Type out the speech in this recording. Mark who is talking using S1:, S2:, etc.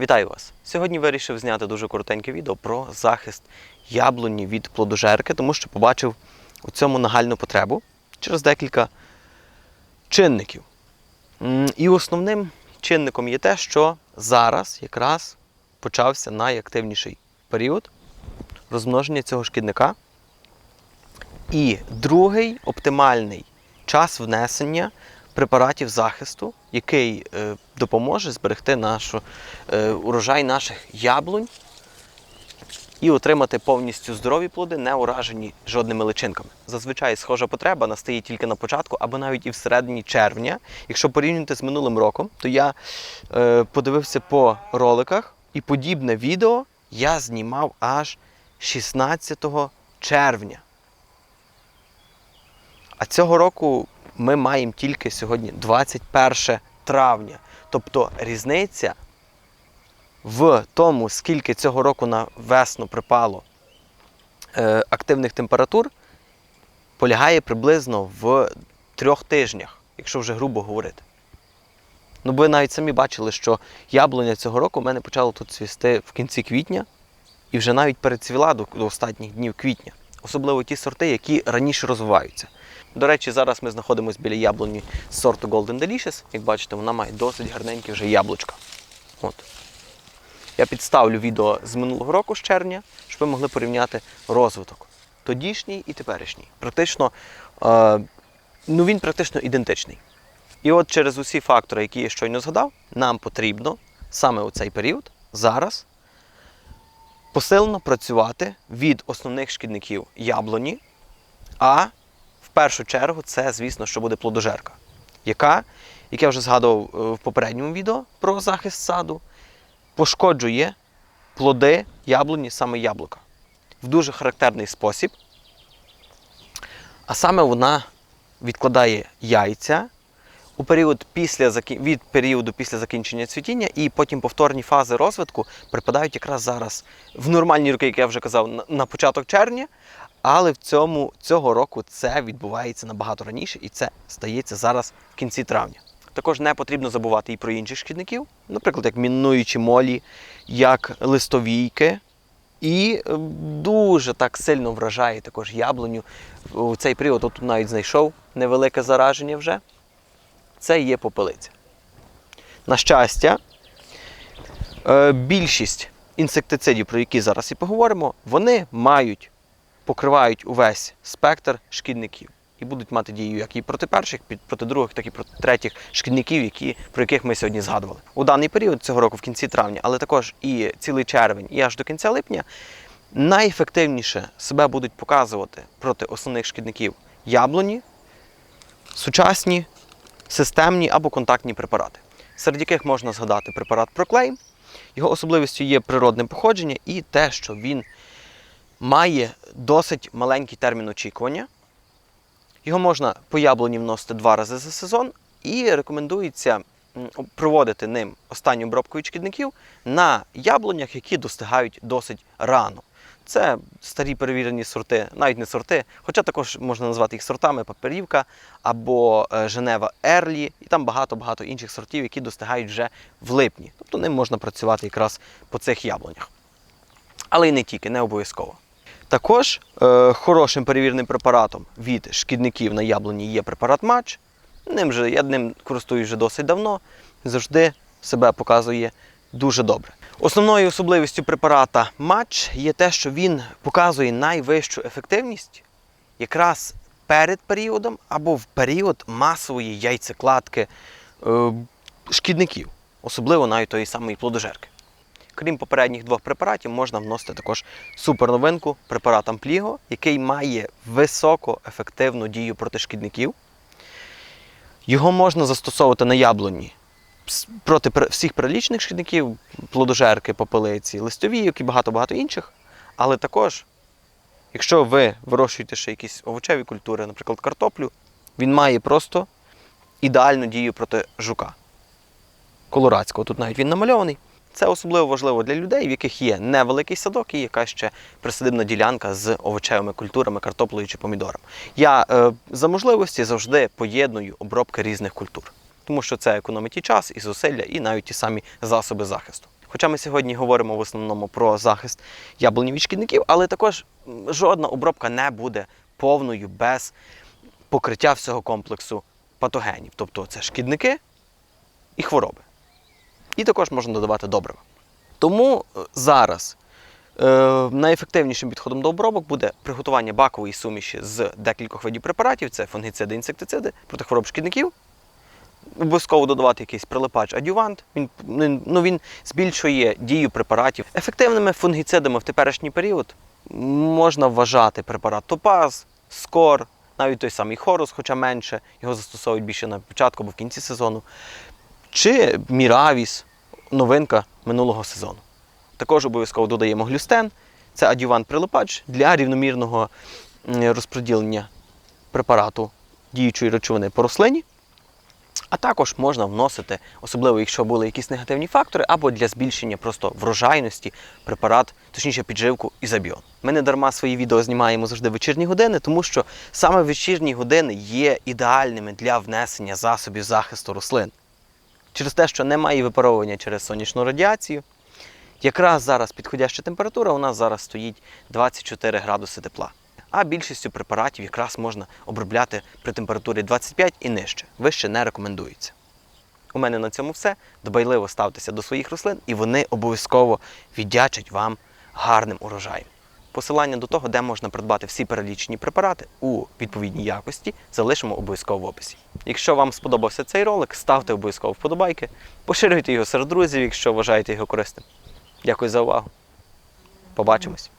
S1: Вітаю вас! Сьогодні вирішив зняти дуже коротеньке відео про захист яблуні від плодожерки, тому що побачив у цьому нагальну потребу через декілька чинників. І основним чинником є те, що зараз якраз почався найактивніший період розмноження цього шкідника. І другий оптимальний час внесення препаратів захисту, який е, допоможе зберегти нашу, е, урожай наших яблунь і отримати повністю здорові плоди, не уражені жодними личинками. Зазвичай схожа потреба настає тільки на початку або навіть і в середині червня. Якщо порівнювати з минулим роком, то я е, подивився по роликах, і подібне відео я знімав аж 16 червня. А цього року ми маємо тільки сьогодні 21 травня. Тобто різниця в тому, скільки цього року на весну припало е, активних температур, полягає приблизно в трьох тижнях, якщо вже грубо говорити. Ну, бо ви навіть самі бачили, що яблуня цього року в мене почало тут цвісти в кінці квітня і вже навіть перецвіла до, до останніх днів квітня. Особливо ті сорти, які раніше розвиваються. До речі, зараз ми знаходимося біля яблуні з сорту Golden Delicious. Як бачите, вона має досить гарненькі вже яблучка. От. Я підставлю відео з минулого року з червня, щоб ви могли порівняти розвиток. Тодішній і теперішній. Практично, е, ну він практично ідентичний. І от через усі фактори, які я щойно згадав, нам потрібно саме у цей період зараз посилено працювати від основних шкідників яблуні, а першу чергу це, звісно, що буде плодожерка, яка, як я вже згадував е, в попередньому відео про захист саду, пошкоджує плоди яблуні, саме яблука, в дуже характерний спосіб. А саме вона відкладає яйця у період після від періоду після закінчення цвітіння, і потім повторні фази розвитку припадають якраз зараз в нормальні роки, як я вже казав, на- на початок червня. Але в цьому цього року це відбувається набагато раніше, і це стається зараз в кінці травня. Також не потрібно забувати і про інших шкідників, наприклад, як мінуючі молі, як листовійки. І е, дуже так сильно вражає також яблуню у цей період. Тут навіть знайшов невелике зараження вже. Це є попелиця. На щастя, е, більшість інсектицидів, про які зараз і поговоримо, вони мають, покривають увесь спектр шкідників і будуть мати дію як і проти перших, проти других, так і проти третіх шкідників, які, про яких ми сьогодні згадували. У даний період цього року, в кінці травня, але також і цілий червень, і аж до кінця липня, найефективніше себе будуть показувати проти основних шкідників яблуні, сучасні системні або контактні препарати, серед яких можна згадати препарат Проклейм. Його особливістю є природне походження і те, що він має досить маленький термін очікування. Його можна по яблуні вносити два рази за сезон, і рекомендується проводити ним останню обробку від шкідників на яблунях, які достигають досить рано. Це старі перевірені сорти, навіть не сорти, хоча також можна назвати їх сортами паперівка або е, Женева Ерлі, і там багато-багато інших сортів, які достигають вже в липні. Тобто ним можна працювати якраз по цих яблунях. Але й не тільки, не обов'язково. Також е, хорошим перевіреним препаратом від шкідників на яблуні є препарат матч. Ним же, я ним користуюсь вже досить давно, завжди себе показує дуже добре. Основною особливістю препарата матч є те, що він показує найвищу ефективність якраз перед періодом або в період масової яйцекладки е, шкідників, особливо навіть тої самої плодожерки. Крім попередніх двох препаратів, можна вносити також суперновинку препарат Ампліго, який має високоефективну дію проти шкідників. Його можна застосовувати на яблуні проти всіх перелічених шкідників, плодожерки, попелиці, листовійок і багато-багато інших. Але також, якщо ви вирощуєте ще якісь овочеві культури, наприклад, картоплю, він має просто ідеальну дію проти жука. Колорадського. Тут навіть він намальований. Це особливо важливо для людей, в яких є невеликий садок і якась ще присадибна ділянка з овочевими культурами, картоплею чи помідором. Я е, за можливості завжди поєдную обробки різних культур, тому що це економить і час, і зусилля, і навіть ті самі засоби захисту. Хоча ми сьогодні говоримо в основному про захист яблунів від шкідників, але також жодна обробка не буде повною без покриття всього комплексу патогенів. Тобто це шкідники і хвороби. І також можна додавати добрива. Тому е, зараз е, найефективнішим підходом до обробок буде приготування бакової суміші з декількох видів препаратів: це фунгіциди, інсектициди проти хвороб шкідників. Обов'язково додавати якийсь прилипач адювант. Він, ну, він збільшує дію препаратів. Ефективними фунгіцидами в теперішній період можна вважати препарат Топаз, Скор, навіть той самий Хорус, хоча менше, його застосовують більше на початку або в кінці сезону. Чи Міравіс, новинка минулого сезону. Також обов'язково додаємо глюстен. Це адювант-прилипач для рівномірного розподілення препарату діючої речовини по рослині. А також можна вносити, особливо якщо були якісь негативні фактори, або для збільшення просто врожайності препарат, точніше підживку ізобіон. Ми не дарма свої відео знімаємо завжди в вечірні години, тому що саме вечірні години є ідеальними для внесення засобів захисту рослин. Через те, що немає випаровування через сонячну радіацію, якраз зараз підходяща температура у нас зараз стоїть 24 градуси тепла. А більшістю препаратів якраз можна обробляти при температурі 25 і нижче. Вище не рекомендується. У мене на цьому все. Дбайливо ставтеся до своїх рослин, і вони обов'язково віддячать вам гарним урожаєм. Посилання до того, де можна придбати всі перелічені препарати у відповідній якості, залишимо обов'язково в описі. Якщо вам сподобався цей ролик, ставте обов'язково вподобайки, поширюйте його серед друзів, якщо вважаєте його корисним. Дякую за увагу. Побачимось!